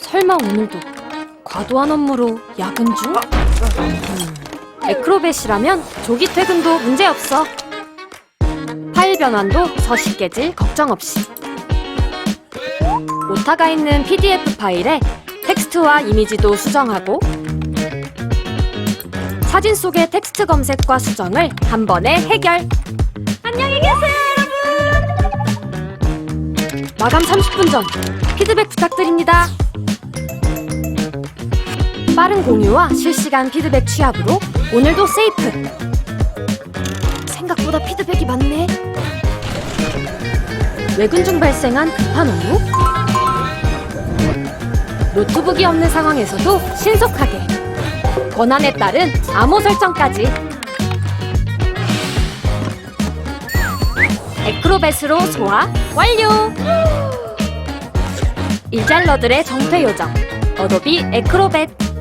설마 오늘도 과도한 업무로 야근 중? 음, 에크로벳이라면 조기 퇴근도 문제없어. 파일 변환도 서식 깨질 걱정 없이. 오타가 있는 PDF 파일에 텍스트와 이미지도 수정하고 사진 속의 텍스트 검색과 수정을 한 번에 해결. 안녕히 계세요. 마감 30분 전 피드백 부탁드립니다. 빠른 공유와 실시간 피드백 취합으로 오늘도 세이프. 생각보다 피드백이 많네. 외근 중 발생한 급한 업무? 노트북이 없는 상황에서도 신속하게. 권한에 따른 암호 설정까지. 에크로벳으로 소화 완료! 일잘러들의 정퇴 요정. 어도비 에크로벳.